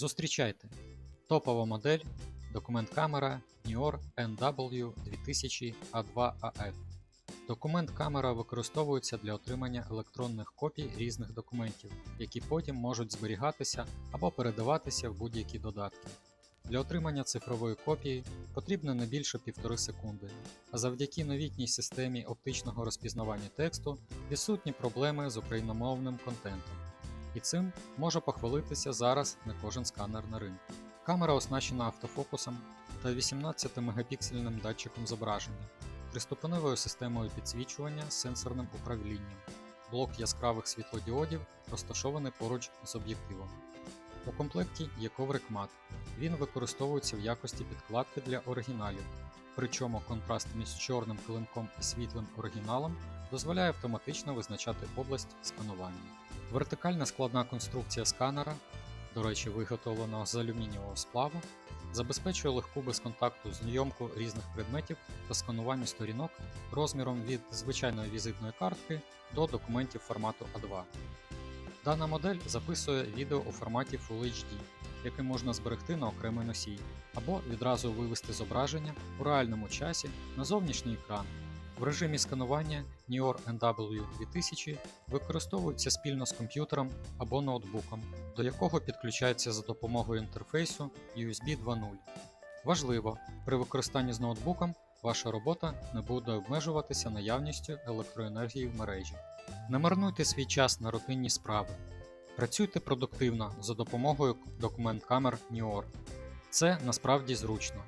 Зустрічайте! Топова модель документ камера Nior NW 2000 A2AF. Документ камера використовується для отримання електронних копій різних документів, які потім можуть зберігатися або передаватися в будь-які додатки. Для отримання цифрової копії потрібно не більше 1,5 секунди, а завдяки новітній системі оптичного розпізнавання тексту відсутні проблеми з україномовним контентом. І цим може похвалитися зараз не кожен сканер на ринку. Камера оснащена автофокусом та 18-мегапіксельним датчиком зображення, триступеневою системою підсвічування з сенсорним управлінням. Блок яскравих світлодіодів розташований поруч з об'єктивом. У комплекті є коврик мат. Він використовується в якості підкладки для оригіналів, причому контраст між чорним килимком і світлим оригіналом дозволяє автоматично визначати область сканування. Вертикальна складна конструкція сканера, до речі, виготовлена з алюмінієвого сплаву, забезпечує легку безконтакту зйомку різних предметів та сканування сторінок розміром від звичайної візитної картки до документів формату А2. Дана модель записує відео у форматі Full HD, яке можна зберегти на окремий носій, або відразу вивести зображення у реальному часі на зовнішній екран. В режимі сканування Nior NW 2000 використовується спільно з комп'ютером або ноутбуком, до якого підключається за допомогою інтерфейсу USB 2.0. Важливо, при використанні з ноутбуком ваша робота не буде обмежуватися наявністю електроенергії в мережі. Не марнуйте свій час на рутинні справи. Працюйте продуктивно за допомогою документ камер Nior. Це насправді зручно.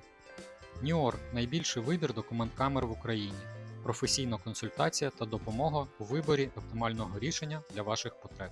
Nior – найбільший вибір документ камер в Україні, професійна консультація та допомога у виборі оптимального рішення для ваших потреб.